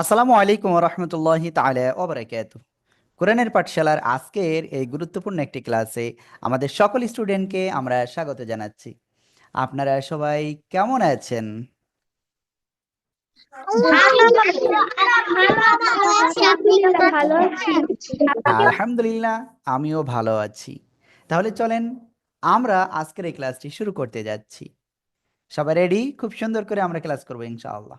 আসসালামু আলাইকুম রহমতুল্লাহি ওয়া কোরআনের পাঠশালার আজকের এই গুরুত্বপূর্ণ একটি ক্লাসে আমাদের সকল স্টুডেন্টকে আমরা স্বাগত জানাচ্ছি। আপনারা সবাই কেমন আছেন? আলহামদুলিল্লাহ, আমিও ভালো আছি। তাহলে চলেন আমরা আজকের এই ক্লাসটি শুরু করতে যাচ্ছি। সবাই রেডি? খুব সুন্দর করে আমরা ক্লাস করব ইনশাআল্লাহ।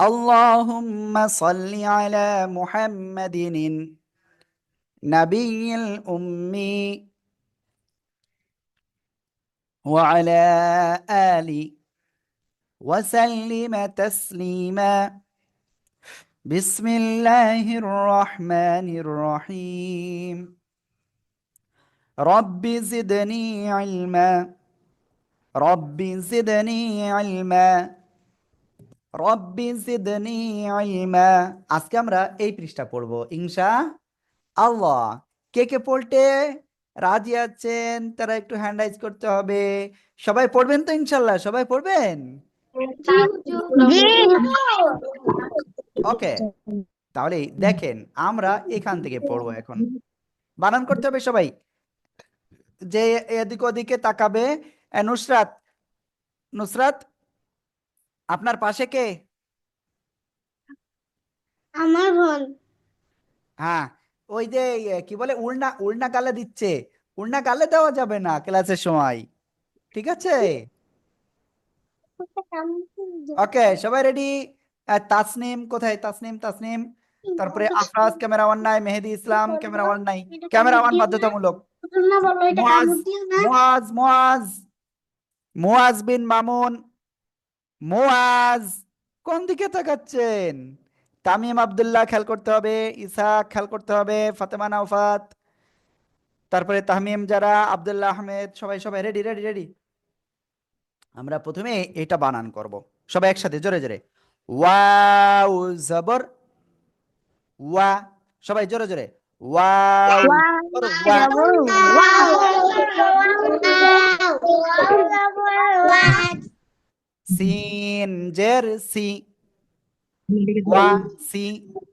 اللهم صل على محمد النبي الأمي وعلى آله وسلم تسليما. بسم الله الرحمن الرحيم. رب زدني علما. رب زدني علما. আজকে আমরা এই পৃষ্ঠা পড়ব, ইনশা আল্লাহ। কে কে পড়তে রাজি আছেন? তারা একটু হ্যান্ড রাইজ করতে হবে। সবাই পড়বেন তো ইনশাল্লাহ? সবাই পড়বেন? ওকে তাহলে দেখেন, আমরা এখান থেকে পড়ব এখন। বানান করতে হবে সবাই। যে এদিক ওদিকে তাকাবে নুসরাত নুসরাত আপনার পাশে কে? আমার বোন। হ্যাঁ ওই যে কি বলে উড়না উড়না গালে দিচ্ছে। উড়না গালে দেওয়া যাবে না ক্লাসের সময়। ঠিক আছে? ওকে সবাই রেডি? তাসনিম কোথায়? তাসনিম তাসনিম। তারপরে আফরাজ ক্যামেরা ওয়ান নাই মেহেদি ইসলাম ক্যামেরা ওয়ান নাই। ক্যামেরা ওয়ান বাধ্যতামূলক। মুয়াজ মুয়াজ মুয়াজ বিন মামুন। মুয়াজ কোন দিকে তাকাচ্ছেন? তামিম আব্দুল্লাহ খেয়াল করতে হবে ইসাক খেয়াল করতে হবে ফাতেমা নাওফাত। তারপরে তাহমিম যারা আব্দুল্লাহ আহমেদ সবাই সবাই রেডি রেডি রেডি আমরা প্রথমে এটা বানান করব। সবাই একসাথে জোরে জোরে। ওয়াও জবর। ওয়া সবাই জোরে জোরে। ওয়াও ওয়া। সিন জের সি ওয়া সি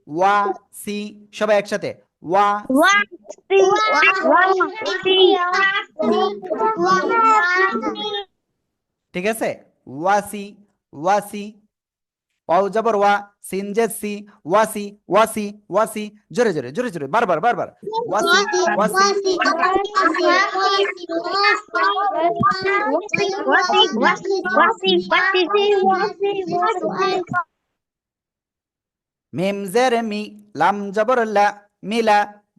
ওয়া সি সবাই একসাথে ওয়া ঠিক আছে ওয়াসি ওয়াসি ওয়াও জবর ওয়া, সিন জের সি ওয়াসি ওয়াসি ওয়াসি জোরে জোরে জোরে জোরে বারবার বারবার ওয়াসি ওয়াসি মিম জের মি, লাম জবর লা, মিলা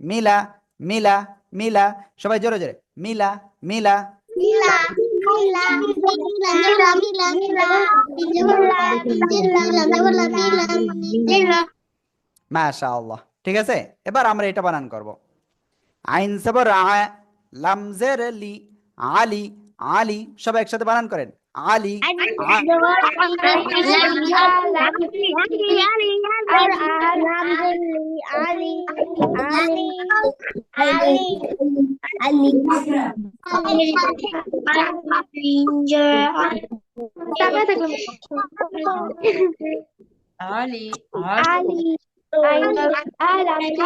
মিলা মিলা মিলা, সবাই জোরে জোরে মিলা মিলা ঠিক আছে এবার আমরা এটা বানান করব আইন জবর আ লাম লি আলি আলি সবাই একসাথে বানান করেন Ali I live Ali, Ali. I love Ali, Ali,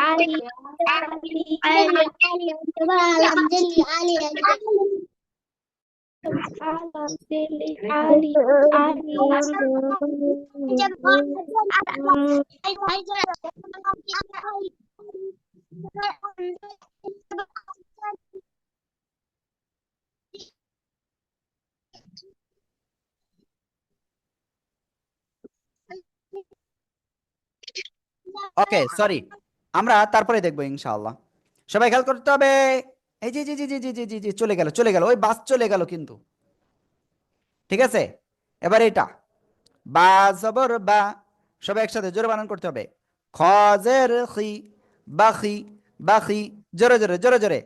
Ali, Ali, Ali, Ali, Ali, Aladdin, Ali, Ali, Ali. Okay sorry আমরা তারপরে দেখব ইনশাআল্লাহ। সবাই খেয়াল করতে হবে। এই জি জি জি জি জি জি জি চলে গেল চলে গেল, ওই বাস চলে গেল কিন্তু। ঠিক আছে? এবার এটা। বা, জবর, বা, সবাই একসাথে জোরে বানান করতে হবে। খজের খি বাখি বাখি জোরে জোরে জোরে জোরে।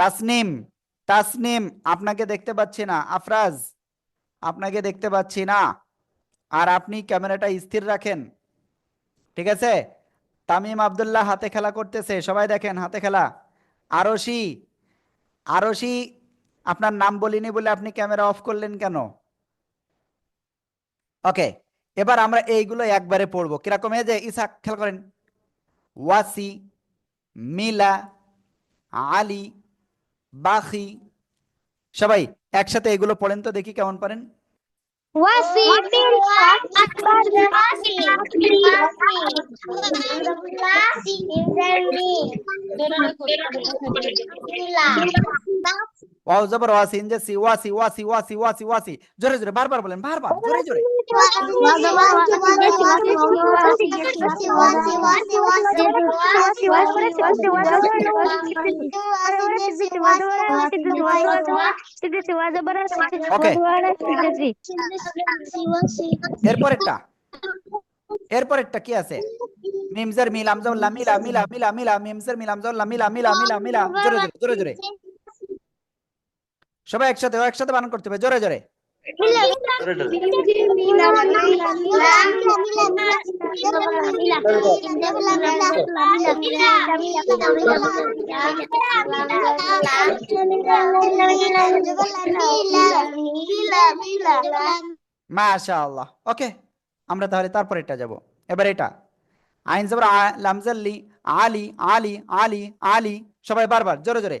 তাসনিম তাসনিম, আপনাকে দেখতে পাচ্ছি না। আফরাজ, আপনাকে দেখতে পাচ্ছি না। আর আপনি ক্যামেরাটা স্থির রাখেন। ঠিক আছে? তামিম আবদুল্লাহ হাতে খেলা করতেছে। সবাই দেখেন হাতে খেলা। আরশি আরশি আপনার নাম বলিনি বলে আপনি ক্যামেরা অফ করলেন কেন? ওকে এবার আমরা এইগুলো একবারে পড়ব। কীরকম এই যে ইসাক খেয়াল করেন। ওয়াসি মিলা আলী বাখি সবাই একসাথে এগুলো পড়েন তো দেখি কেমন পারেন वाओ जबरवासी इंजे सिवा सिवा सिवा सिवा सिवा सि ज़ोर ज़ोर बार बार बोलें बार बार ज़ोर ज़ोर ओके एर पर एक टा एर पर एक टकिया से मिम्सर मिलाम जो लमिला मिला मिला मिला मिम्सर मिलाम जो लमिला मिला मिला मिला ज़ोर ज़ोर ज़ोर সবাই একসাথে একসাথে বানান করতে হবে, জোরে জোরে। মাশাআল্লাহ। ওকে, আমরা তাহলে তারপর এটা যাব। এবার এটা। আইন জবর আ- লামজাল্লি, আলী আলী আলী আলী, সবাই বারবার, জোরে জোরে।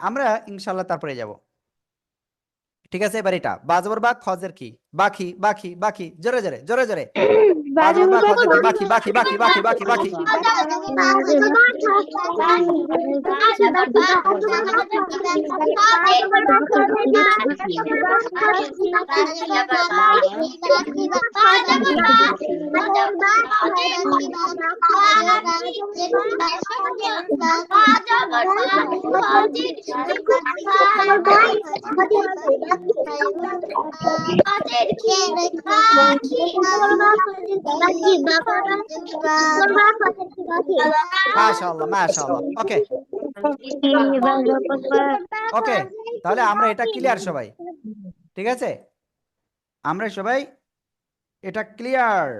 আমরা ইনশাল্লাহ তারপরে যাব। ঠিক আছে এবার এটা বাজবর বা খজের কি বাকি বাকি বাকি জোরে জোরে জোরে জোরে বাজবর বা খজের কি বাকি বাকি বাকি বাকি বাকি বাকি ওকে তাহলে আমরা এটা ক্লিয়ার সবাই। ঠিক আছে? আমরা সবাই এটা ক্লিয়ার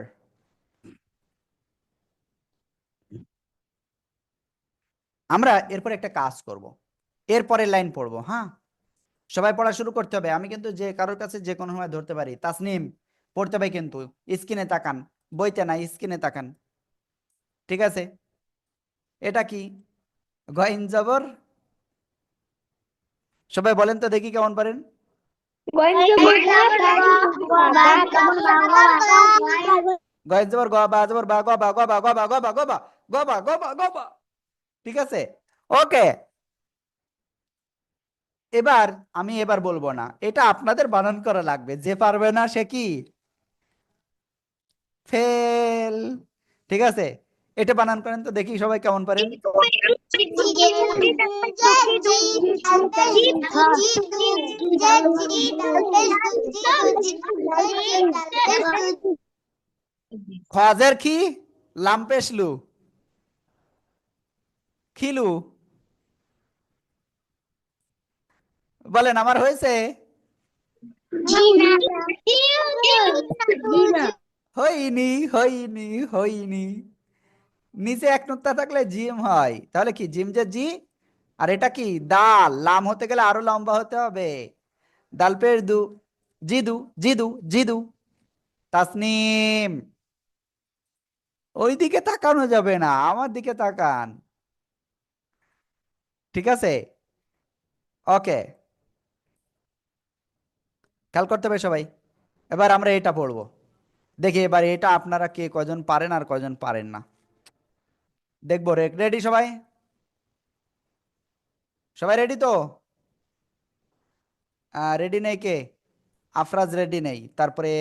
আমরা এরপর একটা কাজ করব। এরপরের লাইন পড়ব হ্যাঁ? সবাই পড়া শুরু করতে হবে। আমি কিন্তু যে কারোর কাছে যে কোনো সময় ধরতে পারি। তাসনিম পড়তে হবে কিন্তু। স্ক্রিনে তাকান। বইতে না স্ক্রিনে তাকান। ঠিক আছে? এটা কি? গইন জবর? সবাই বলেন তো দেখি কেমন পারেন। গয়েন জবর গ বা জবর বা গ বা গ বা গ বা গ বা গ বা গ বা গ বা গ বা। ঠিক আছে? ওকে। এবার আমি এবার বলব না, এটা আপনাদের বানান করা লাগবে, যে পারবে না সে কি? ফেল। ঠিক আছে? এটা বানান করেন তো, দেখি সবাই কেমন পারেন। খজের কি? লাম্পেশলু খিলু বলেন, আমার হয়েছে? হইনি হইনি হইনি নিচে এক নুক্তা থাকলে জিম হয়। তাহলে কি, জিম যে জি? আর এটা কি? দাল। লাম হতে গেলে আরও লম্বা হতে হবে। দাল পের দু। জিদু জিদু জিদু। তাসনিম। ওই দিকে তাকানো যাবে না, আমার দিকে তাকান। ঠিক আছে? ওকে। খেয়াল করতে হবে সবাই এবার আমরা এটা পড়ব দেখি এবার এটা আপনারা কে কজন পারেন আর কজন পারেন না দেখব রেডি সবাই সবাই রেডি তো রেডি নেই কে আফরাজ রেডি নেই তারপরে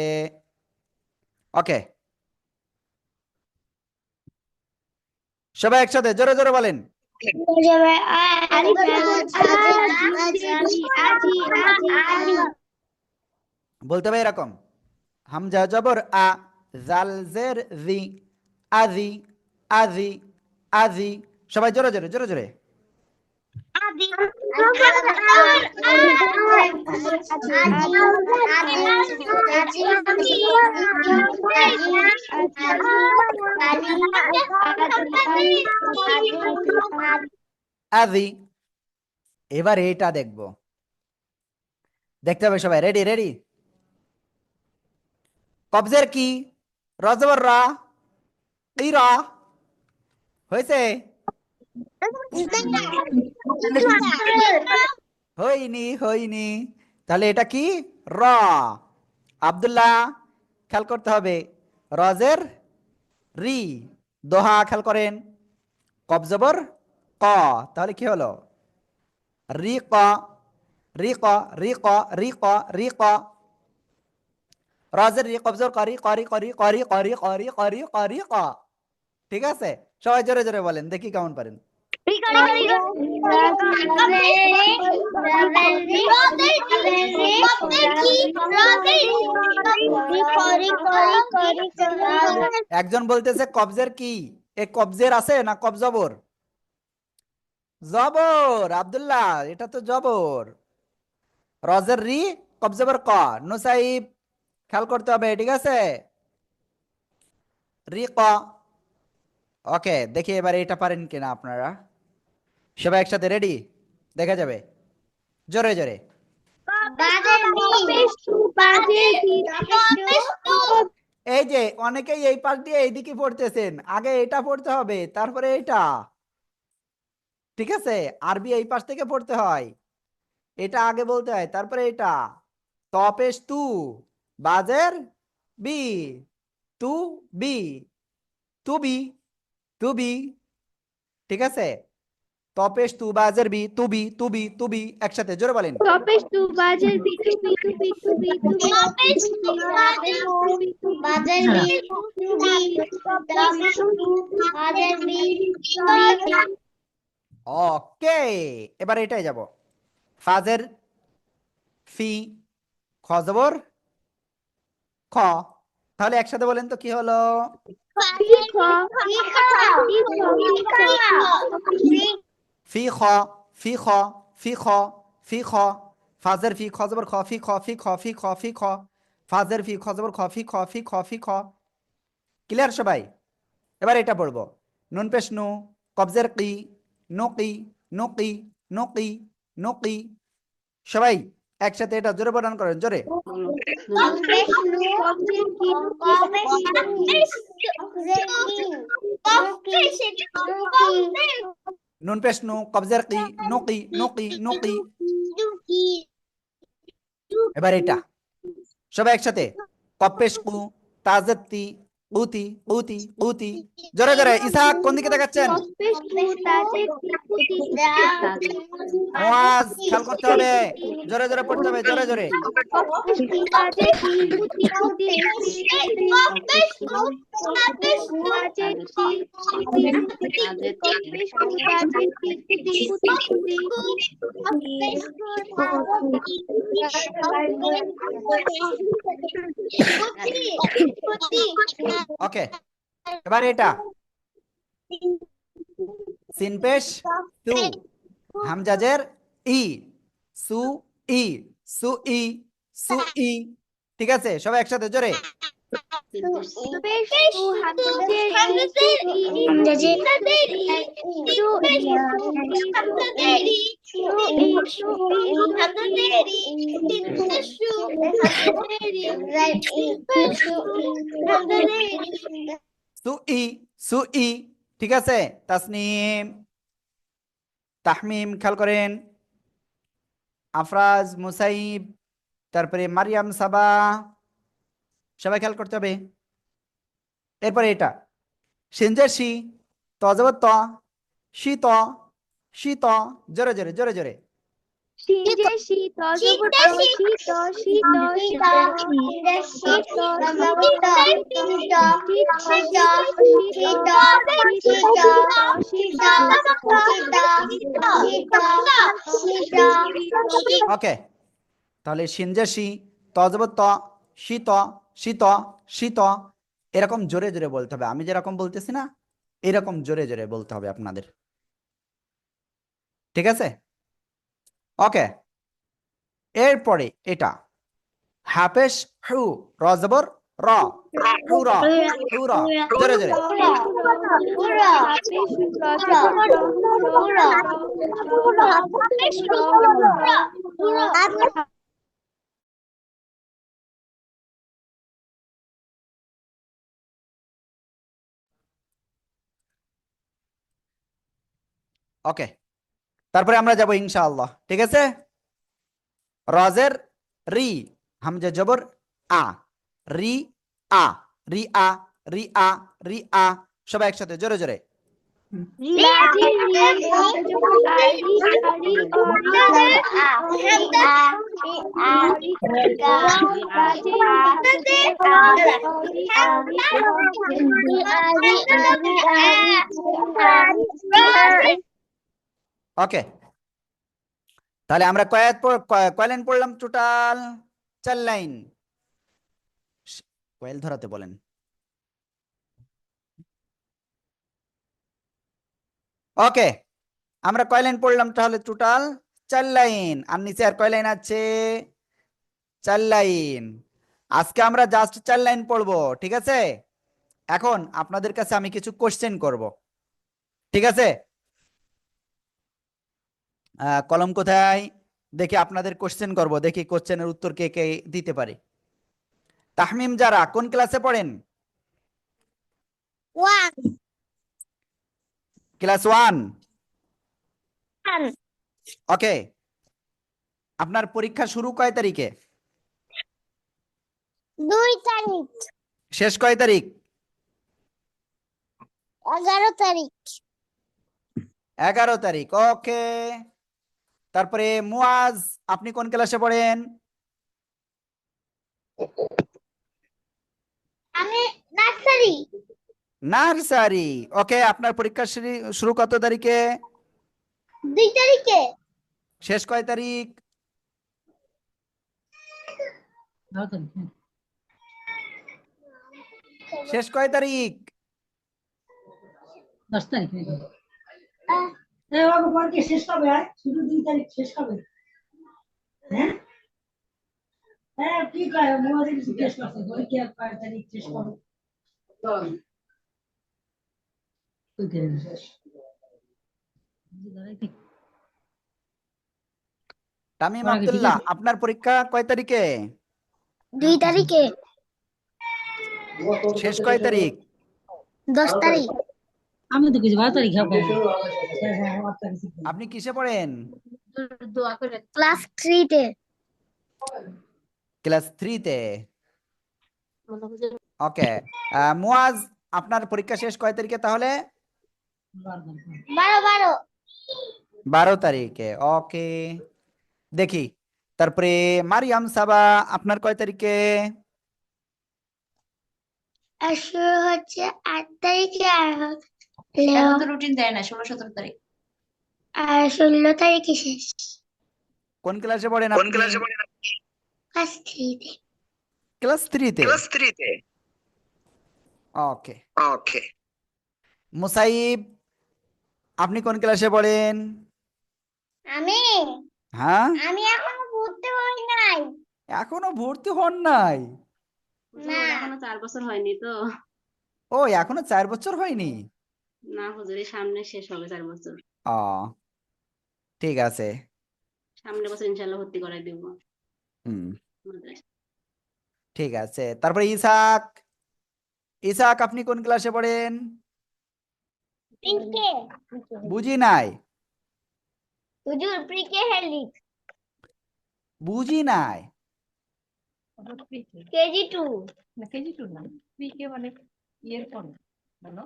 ওকে সবাই একসাথে জোরে জোরে বলেন যাবে আলিফ আজি আজি আজি বলতে হবে এরকম। হামজা জবর আ জাল জের জি আজি আজি আজি। সবাই জোরে জোরে জোরে জোরে। আজি এবার এটা দেখব। দেখতে হবে সবাই রেডি রেডি কবজের কি? রজবর রা কি রা হয়েছে? হয়নি হয়নি। তাহলে এটা কি? র। আবদুল্লাহ, খেয়াল করতে হবে। রজের রি। দোহা খেয়াল করেন। কবজবর ক। তাহলে কি হলো? রি ক রি ক রি ক রি ক রি ক। রজের রি কবজর করি করি করি করি করি করি করি করি, ক। ঠিক আছে? সবাই জোরে জোরে বলেন, দেখি কেমন পারেন। একজন বলতেছে কবজের কি? এ কবজের আছে না কবজবর জবর? আব্দুল্লাহ, এটা তো জবর। রজের রি কবজবর ক? নুসাইব খেয়াল করতে হবে, ঠিক আছে? ওকে, দেখি এবার এটা পারেন কিনা আপনারা। সবাই একসাথে রেডি দেখা যাবে। জোরে জোরে। এই যে, অনেকেই এই পাশ দিয়ে এইদিকে পড়তেছেন। আগে এটা পড়তে হবে, তারপরে এটা। ঠিক আছে? আরবি এই পাশ থেকে পড়তে হয়। এটা আগে বলতে হয়, তারপরে এটা। তপেশ তু। বাজের বি টু বি টু বি টু বি ঠিক আছে তপেশ তু বাজের বি টু বি টু বি টু বি একসাথে জোরে বলেন তপেশ তু বাজের বি টু বি টু বি টু বি তপেশ তু বাজের বি টু বি তপেশ তু বাজের বি তু বি ওকে এবারে এটাই যাব ফাজের ফি খজবর খ তাহলে একসাথে বলেন তো কি হলো ফি খ ফি খ ফি খ ফি খ ফাজের ফি খজবর খ ফি খ ফি খ ফি খ ফি খ ফাজের ফি খজবর খ ফি খ ফি খ ফি খ ক্লিয়ার সবাই এবার এটা পড়ব নুন পেশ নু কবজের কি নকি নকি নকি নকি সবাই একসাথে এটা জোরে বর্ণন করেন, জোরে। নুন পেশ নু, কবজের কি নকি নকি নকি এবার এটা। সবাই একসাথে। কপেশ কু উতি উতি উতি জোরে জোরে ইসাক কোন দিকে দেখাচ্ছেন আওয়াজ খেয়াল করতে হবে জোরে জোরে পড়তে হবে জোরে জোরে ওকে এবার এটা। সিনপেশ তু হামজাজের ই। সু ই। সু ই। সু ই। ঠিক আছে? সবাই একসাথে জোরে। সু ই ঠিক আছে? তাসনিম তাহমিম খেয়াল করেন। আফরাজ মুসাইব তারপরে মারিয়াম সাবা। সবাই খেয়াল করতে হবে এরপরে এটা সিনজের শি তজবত ত শি ত শি ত জোরে জোরে জোরে জোরে ওকে তাহলে সিনজে শি তজবত ত শীত শীত শীত, এরকম জোরে জোরে বলতে হবে। আমি যেরকম বলতেছি না, এরকম জোরে জোরে বলতে হবে আপনাদের। ঠিক আছে? ওকে এরপরে এটা। হাফেশ হু, র হু র হু, র। জোরে জোরে। ওকে তারপরে আমরা যাব ইনশাআল্লাহ ঠিক আছে রজের রি হামজা জবর আ রি আ রি আ রি আ রি আ সবাই একসাথে জোরে জোরে ওকে তাহলে আমরা পড়- কয় লাইন পড়লাম? টোটাল চার লাইন কয়েল ধরাতে বলেন। ওকে আমরা কয় লাইন পড়লাম? তাহলে টোটাল চার লাইন আর নিচে আর কয় লাইন আছে? চার লাইন আজকে আমরা জাস্ট চার লাইন পড়ব, ঠিক আছে? এখন আপনাদের কাছে আমি কিছু কোশ্চেন করব, ঠিক আছে? কলম কোথায়? দেখি আপনাদের কোশ্চেন করব দেখি কোশ্চেনের উত্তর কে কে দিতে পারে। তাহমিম যারা কোন ক্লাসে পড়েন? ক্লাস ওয়ান ওকে আপনার পরীক্ষা শুরু কয় তারিখে? দুই তারিখ। শেষ কয় তারিখ? এগারো তারিখ। এগারো তারিখ ওকে তারপরে মুয়াজ আপনি কোন ক্লাসে পড়েন? আমি নার্সারি। নার্সারি। ওকে আপনার পরীক্ষা শুরু- কত তারিখে? দুই তারিখে। শেষ কয় তারিখ? শেষ কয় তারিখ? দশ তারিখ বাবু পরীক্ষা শেষ কবে? হয় শুধু দুই তারিখ শেষ কবে? হ্যাঁ? হ্যাঁ কি কয়? মোবাইল জিজ্ঞেস করছে পরীক্ষা কয় তারিখ শেষ করো ওই তারিখ শেষ তামিম আব্দুল্লাহ আপনার পরীক্ষা কয় তারিখে? দুই তারিখে। শেষ কয় তারিখ? দশ তারিখ। আমি তো কিছু বারো তারিখ হবে হ্যাঁ হ্যাঁ তারিখ আপনি কিসে পড়েন? ক্লাস থ্রিতে। ক্লাস থ্রিতে? ওকে মুয়াজ আপনার পরীক্ষা শেষ কয় তারিখে তাহলে? বারো তারিখ বারো বারো। বারো তারিখে ওকে। দেখি তারপরে মারিয়াম সাবা আপনার কয় তারিখে? শুরু হচ্ছে আট তারিখে আর এখন তো রুটিন দেয় না ষোলো সতেরো তারিখ। আর ষোলো তারিখে শেষ। কোন ক্লাসে পড়েন আপনি? ক্লাস থ্রিতে ক্লাস থ্রিতে ক্লাস থ্রিতে ওকে ওকে মুসাইব আপনি কোন ক্লাসে পড়েন? আমি? হ্যাঁ? আমি এখনও ভর্তি হই নাই। এখনও ভর্তি হন নাই? না। এখনও চার বছর হয়নি তো। ও এখনও চার বছর হয়নি? না হুজুর এই সামনে শেষ হবে চার বছর। ও ঠিক আছে। সামনের বছর ইনশাল্লাহ ভর্তি করাই দিব। হুম। ঠিক আছে। তারপরে ইসাক। ইসাক আপনি কোন ক্লাসে পড়েন? প্রিকে। বুঝি নাই। হুজুর প্রিকে হেলিক বুঝি নাই। KG two. না কেজি টু না। প্রিকে মানে ইয়ের পরে বলো।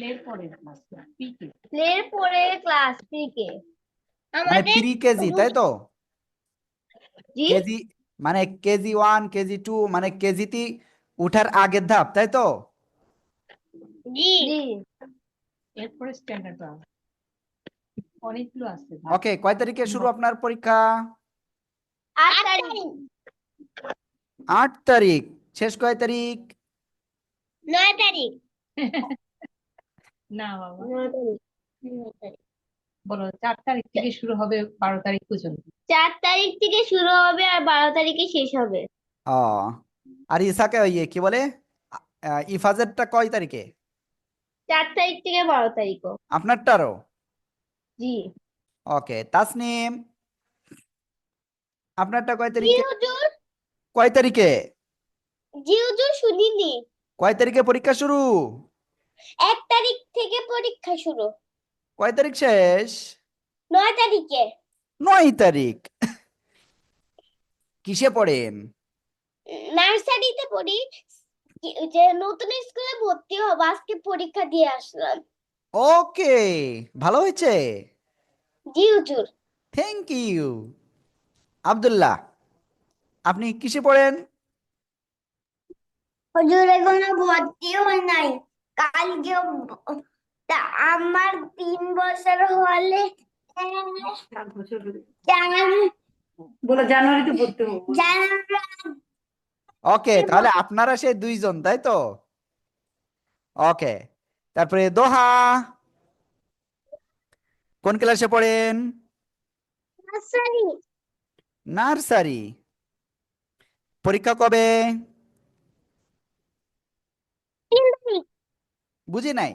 প্লের পরে ক্লাস প্রিকে প্লের পরে ক্লাস কে মানে প্রি কেজি তাই তো? কেজি মানে কেজি ওয়ান কেজি টু মানে কেজিতে উঠার আগের ধাপ তাই তো? জি। জি। এরপরে স্ট্যান্ডার্ড অনেকগুলো আছে। ওকে কয় তারিখে শুরু আপনার পরীক্ষা? আট তারিখ। আট তারিখ। শেষ কয় তারিখ? নয় তারিখ। না বাবা। নয় তারিখ। বলো চার তারিখ থেকে শুরু হবে বারো তারিখ পর্যন্ত। চার তারিখ থেকে শুরু হবে আর বারো তারিখে শেষ হবে। ও আর ইসাকে ইয়ে কি বলে? ইফাজেরটা কয় তারিখে? চার তারিখ থেকে বারো তারিখও। আপনারটারও? জি। ওকে তাসনিম আপনারটা কয় জি তারিখে? হুজুর কয় তারিখে? জি হুজুর শুনিনি। কয় তারিখে পরীক্ষা শুরু? এক তারিখ থেকে পরীক্ষা শুরু। কয় তারিখ শেষ? নয় তারিখে। নয় তারিখ। কিসে পড়েন? নার্সারিতে পড়ি। যে নতুন স্কুলে ভর্তি হব আজকে পরীক্ষা দিয়ে আসলাম। ওকে ভালো হয়েছে? জি হুজুর। থ্যাংক ইউ আব্দুল্লাহ আপনি কিসে পড়েন? হুজুর এখনও ভর্তি হয় নাই। কালকে আমার তিন বছর হলে বলো জানুয়ারিতে ভর্তি ওকে তাহলে আপনারা সেই দুইজন তাই তো? ওকে তারপরে দোহা। কোন ক্লাসে পড়েন? নার্সারি। নার্সারি। পরীক্ষা কবে তিন তারিখ বুঝি নাই?